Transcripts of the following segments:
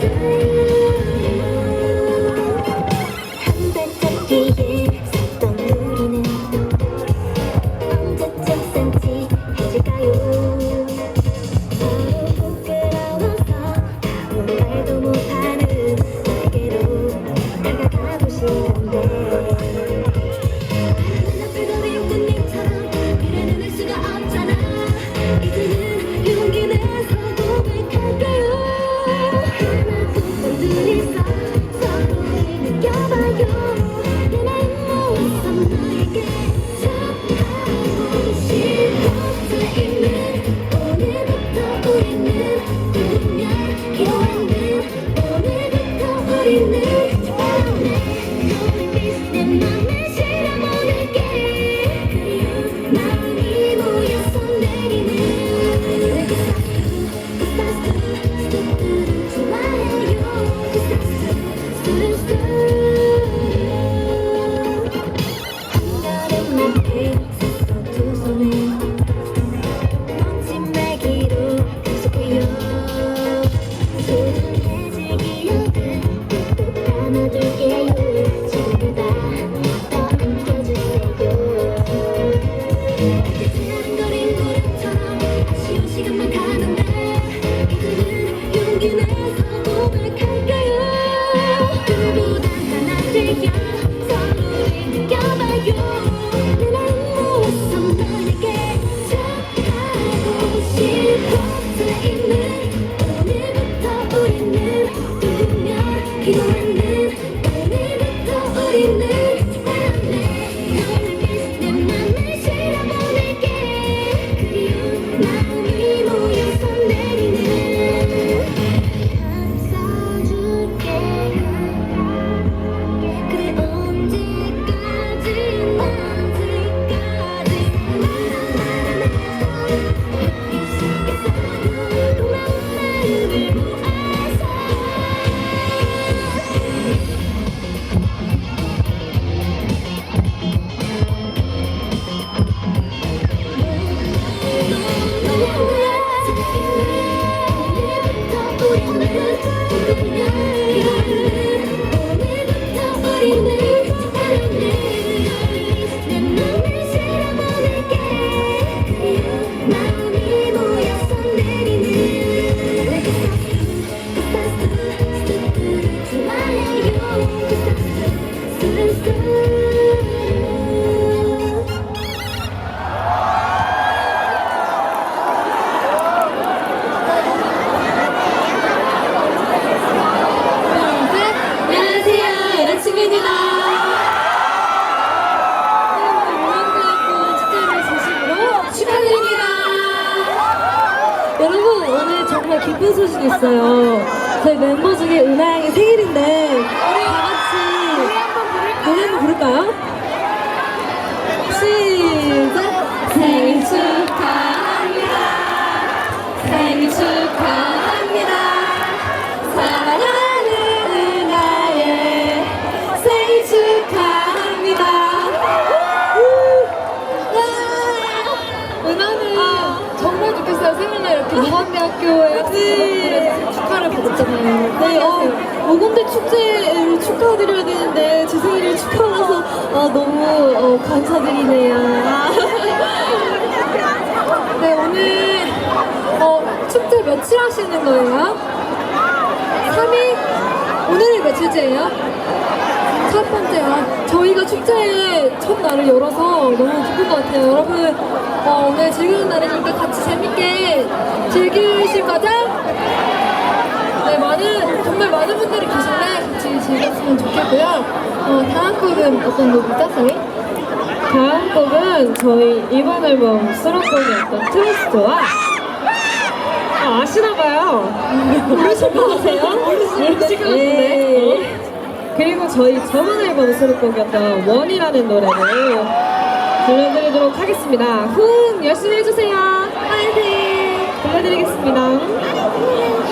Thank. 무관대학교에 학생들에서 축하를 받았잖아요. 네, 어, 오건대 축제를 축하드려야 되는데 제 생일을 축하해서 아, 너무 어, 감사드리네요. 네, 오늘 어, 축제 며칠 하시는 거예요? 3일? 오늘이 며칠째예요? 첫 번째요. 저희가 축제의 첫날을 열어서 너무 기쁜 것 같아요. 여러분, 어, 오늘 즐거운 날이니까 같이 재밌게 즐기실 거죠? 네, 많은, 정말 많은 분들이 계신데 같이 즐겼으면 좋겠고요. 어, 다음 곡은 어떤 곡이죠, 저희? 다음 곡은 저희 이번 앨범 수록곡이었던 트위스트와 아, 아시나봐요. 모르실 것 같아요? 모르실 것 같은데. 네. 그리고 저희 저번 앨범 수록곡이었던 원이라는 노래를 들려드리도록 하겠습니다. 후은 열심히 해주세요. 파이팅! 들려드리겠습니다.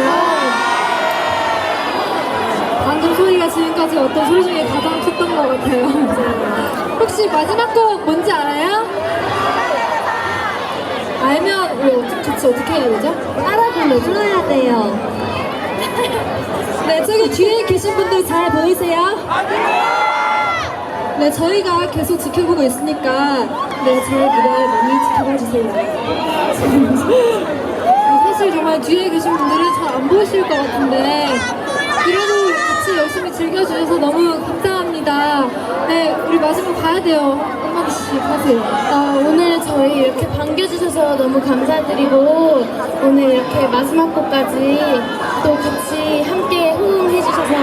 남았어요. 방금 소리가 지금까지 어떤 소리 중에 가장 컸던 것 같아요. 혹시 마지막 곡 뭔지 알아요? 알면 우리 어떻게 같이 어떻게 해야 되죠? 따라 불러줘야 돼요. 네, 저기 뒤에 계신 분들 잘 보이세요? 네, 저희가 계속 지켜보고 있으니까 네, 저희 무대 많이 지켜봐 주세요. 사실 정말 뒤에 계신 분들은 잘 안 보이실 것 같은데 그래도 같이 열심히 즐겨주셔서 너무 감사합니다. 네, 우리 마지막 가야 돼요. 한마디씩 하세요. 어, 오늘 저희 이렇게 반겨주셔서 너무 감사드리고 오늘 이렇게 마지막 곡까지 또 같이 함께 호응해주셔서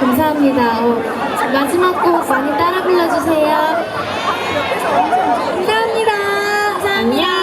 감사합니다. 어, 마지막 곡 많이 따라 불러주세요. 감사합니다. 감사합니다. 못하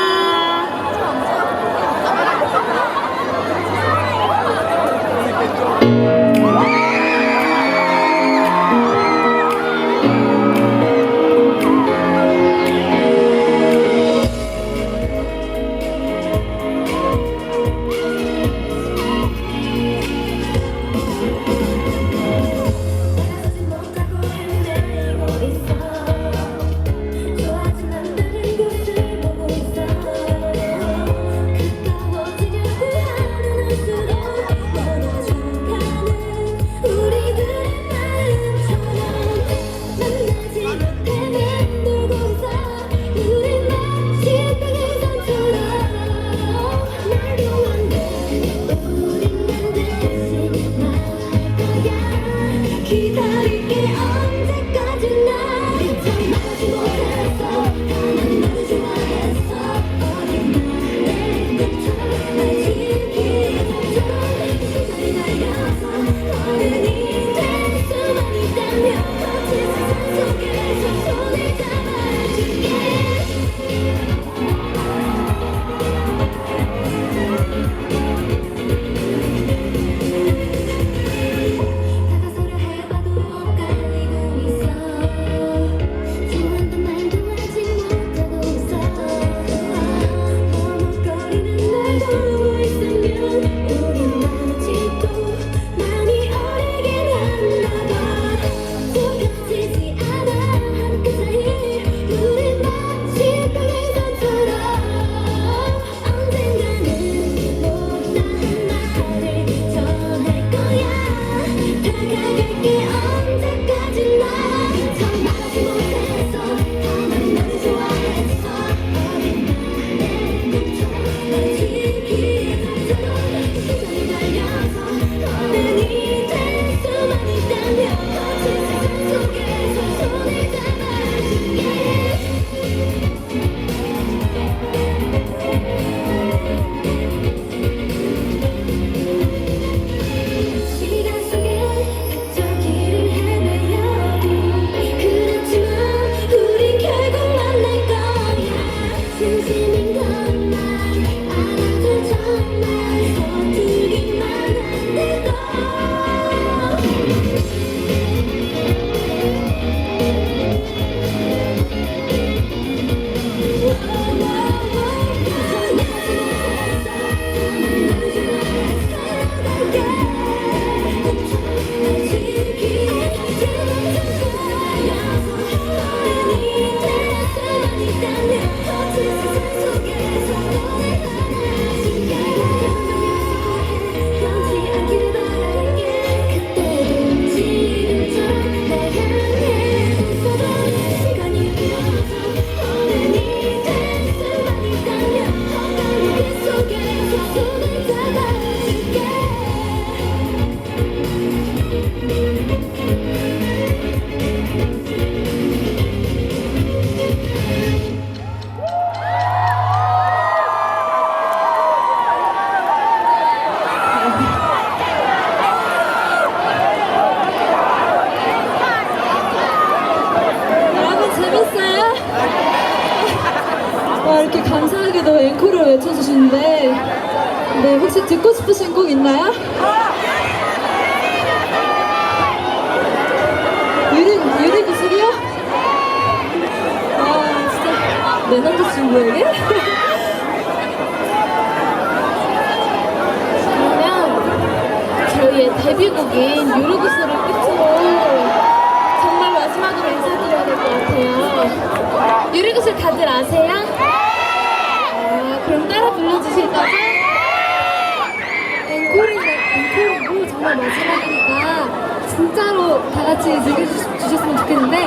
내 남자친구에게? 그러면 저희의 데뷔곡인 유르구스를 끝으로 정말 마지막으로 인사드려야 될 것 같아요. 유르구스 다들 아세요? 아, 그럼 따라 불러주실 거죠? 앵콜이고, 앵콜이고 정말 마지막이니까 진짜로 다 같이 즐겨주셨으면 좋겠는데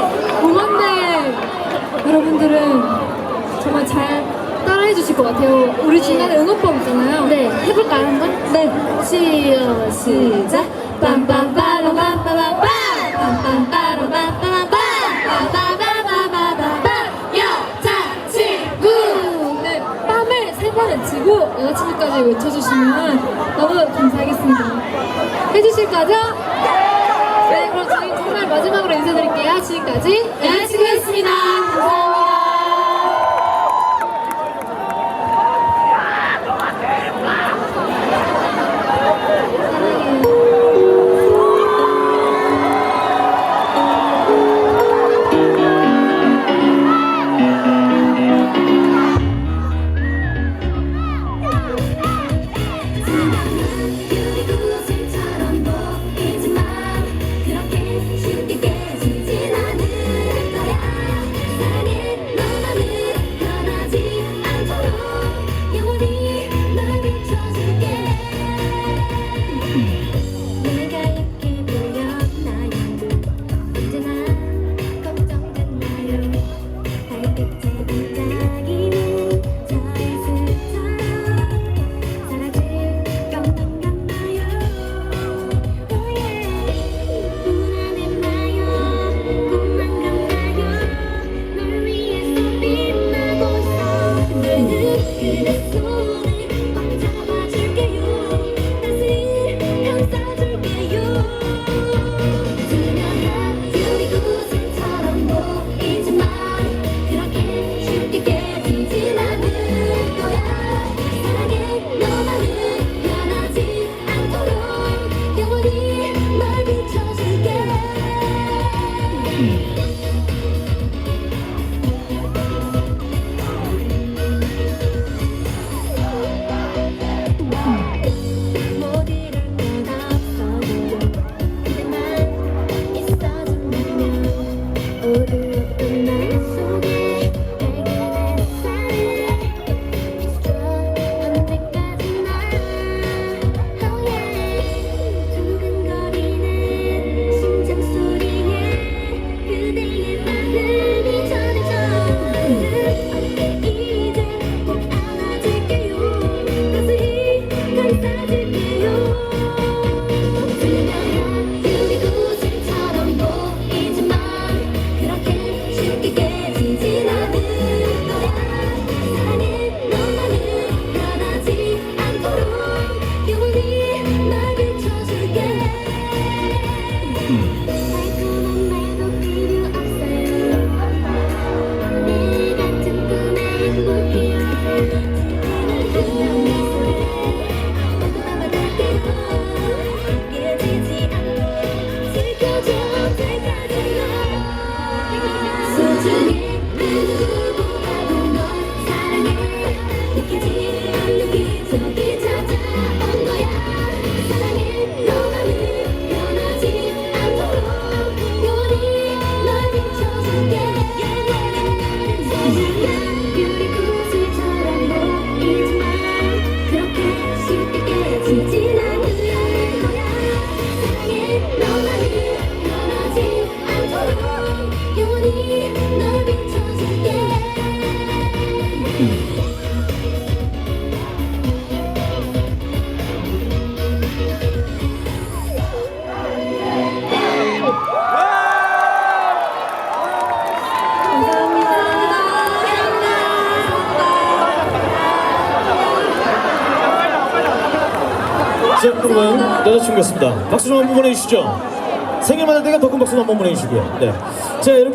응원대 여러분들은 정말 잘 따라해 주실 것 같아요. 우리 중간에 응원법 있잖아요. 네, 해볼까요, 한 번? 네. 시어, 시작! 빰빰빠라빰빠라빰! 빰빰빠라빰빠라빰! 빰빰빠라빰빠라빰! 여자친구! 네, 빰을 세 번 외치고 여자친구까지 외쳐주시면 너무 감사하겠습니다. 해주실 거죠? 네, 그럼 저희 정말 마지막으로 인사드릴게요. 지금까지 여자친구였습니다. 감사합니다. 나 여자친구였습니다. 박수 좀 한 번 보내주시죠. 생일 만날 때가 더 큰 박수 한 번 보내주시고요. 네. 자, 이렇게.